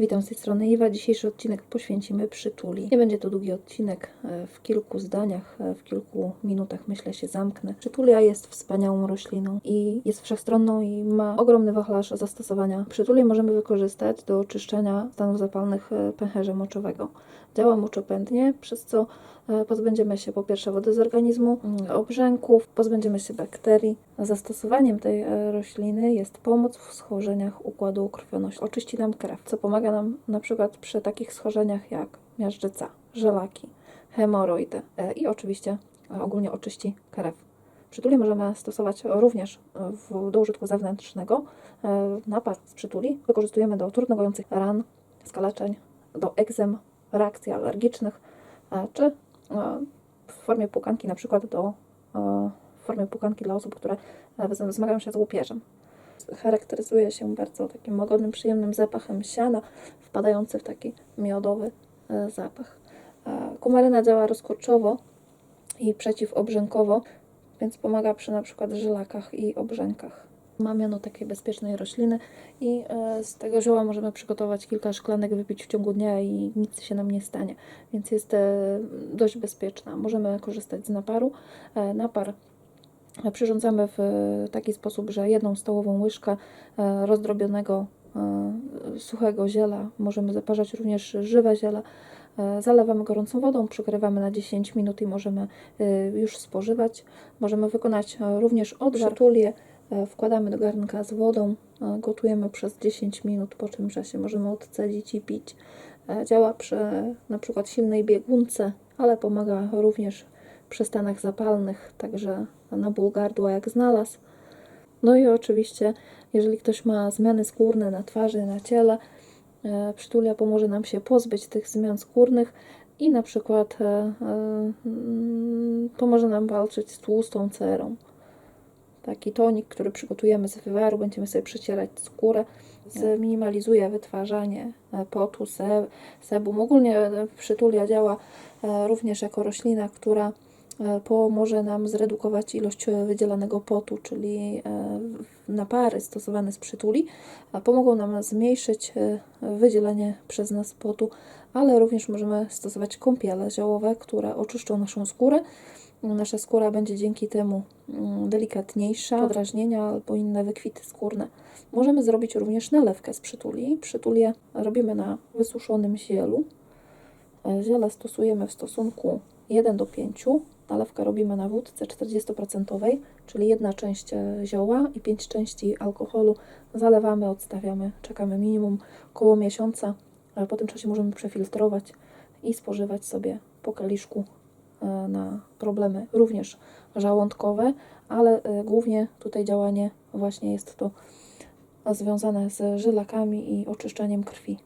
Witam z tej strony Iwa. Dzisiejszy odcinek poświęcimy przytuli. Nie będzie to długi odcinek, e, w kilku zdaniach, e, w kilku minutach myślę się zamknę. Przytulia jest wspaniałą rośliną i jest wszechstronną i ma ogromny wachlarz zastosowania. Przytulię możemy wykorzystać do oczyszczania stanów zapalnych e, pęcherza moczowego. Działa moczopędnie, przez co pozbędziemy się po pierwsze wody z organizmu, mm, obrzęków, pozbędziemy się bakterii. Zastosowaniem tej rośliny jest pomoc w schorzeniach układu krwionośnego. Oczyści nam krew, co pomaga nam na przykład przy takich schorzeniach jak miażdżyca, żelaki, hemoroidy e, i oczywiście e, ogólnie oczyści krew. Przytuli możemy stosować również w, do użytku zewnętrznego. E, Napar z przytuli wykorzystujemy do trudno gojących ran, skaleczeń, do egzem, reakcji alergicznych, czy w formie płukanki na przykład do w formie płukanki dla osób, które zmagają się z łupieżem. Charakteryzuje się bardzo takim łagodnym, przyjemnym zapachem siana, wpadający w taki miodowy e, zapach. Kumaryna działa rozkurczowo i przeciwobrzękowo, więc pomaga przy na przykład żylakach i obrzękach. Ma miano takiej bezpiecznej rośliny i e, z tego zioła możemy przygotować kilka szklanek, wypić w ciągu dnia i nic się nam nie stanie, więc jest e, dość bezpieczna. Możemy korzystać z naparu. Napar przyrządzamy w taki sposób, że jedną stołową łyżkę e, rozdrobionego e, suchego ziela, możemy zaparzać również żywe ziele, e, zalewamy gorącą wodą, przykrywamy na 10 minut i możemy e, już spożywać. Możemy wykonać e, również e, wkładamy do garnka z wodą, e, gotujemy przez 10 minut, po czym czasie możemy odcedzić i pić. E, Działa przy na przykład silnej biegunce, ale pomaga również przy stanach zapalnych, także na ból gardła jak znalazł. No i oczywiście, jeżeli ktoś ma zmiany skórne na twarzy, na ciele, e, przytulia pomoże nam się pozbyć tych zmian skórnych i na przykład e, e, pomoże nam walczyć z tłustą cerą. Taki tonik, który przygotujemy z wywaru, będziemy sobie przecierać skórę, zminimalizuje wytwarzanie potu, se- sebum. Ogólnie przytulia działa również jako roślina, która pomoże nam zredukować ilość e, wydzielanego potu, czyli e, napary stosowane z przytuli pomogą nam zmniejszyć e, wydzielenie przez nas potu, ale również możemy stosować kąpiele ziołowe, które oczyszczą naszą skórę. Nasza skóra będzie dzięki temu mm, delikatniejsza, podrażnienia albo inne wykwity skórne. Możemy zrobić również nalewkę z przytuli. Przytulię robimy na wysuszonym zielu. E, Ziele stosujemy w stosunku 1 do 5. Nalewkę robimy na wódce 40%, czyli jedna część e, zioła i 5 części alkoholu. Zalewamy, odstawiamy, czekamy minimum około miesiąca. Po tym czasie możemy przefiltrować i spożywać sobie po kieliszku e, na problemy również żołądkowe, ale e, głównie tutaj działanie właśnie jest to związane z żylakami i oczyszczaniem krwi.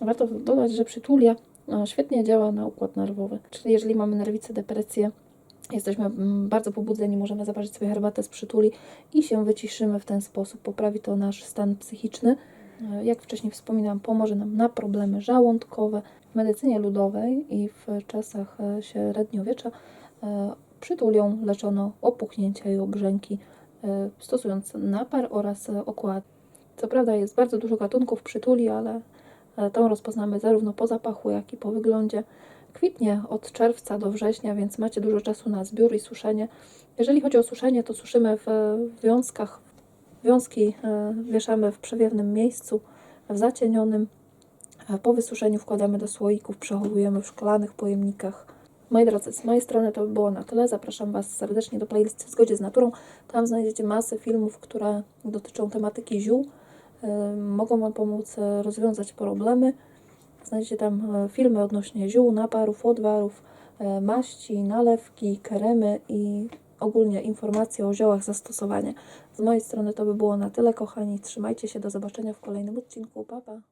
Warto dodać, że przytulia świetnie działa na układ nerwowy. Czyli jeżeli mamy nerwicę, depresję, jesteśmy mm, bardzo pobudzeni, możemy zaparzyć sobie herbatę z przytuli i się wyciszymy w ten sposób. Poprawi to nasz stan psychiczny. E, Jak wcześniej wspominałam, pomoże nam na problemy żołądkowe. W medycynie ludowej i w czasach e, średniowiecza e, przytulią leczono opuchnięcia i obrzęki, stosując napar oraz okład. Co prawda jest bardzo dużo gatunków przytuli, ale tą rozpoznamy zarówno po zapachu, jak i po wyglądzie. Kwitnie od czerwca do września, więc macie dużo czasu na zbiór i suszenie. Jeżeli chodzi o suszenie, to suszymy w e, wiązkach. Wiązki e, wieszamy w przewiewnym miejscu, w zacienionym. A Po wysuszeniu wkładamy do słoików, przechowujemy w szklanych pojemnikach. Moi drodzy, z mojej strony to by było na tyle. Zapraszam Was serdecznie do playlisty w zgodzie z naturą. Tam znajdziecie masę filmów, które dotyczą tematyki ziół. Y, Mogą Wam pomóc e, rozwiązać problemy. Znajdziecie tam e, filmy odnośnie ziół, naparów, odwarów, e, maści, nalewki, kremy i ogólnie informacje o ziołach zastosowania. Z mojej strony to by było na tyle, kochani. Trzymajcie się, do zobaczenia w kolejnym odcinku. Pa, pa.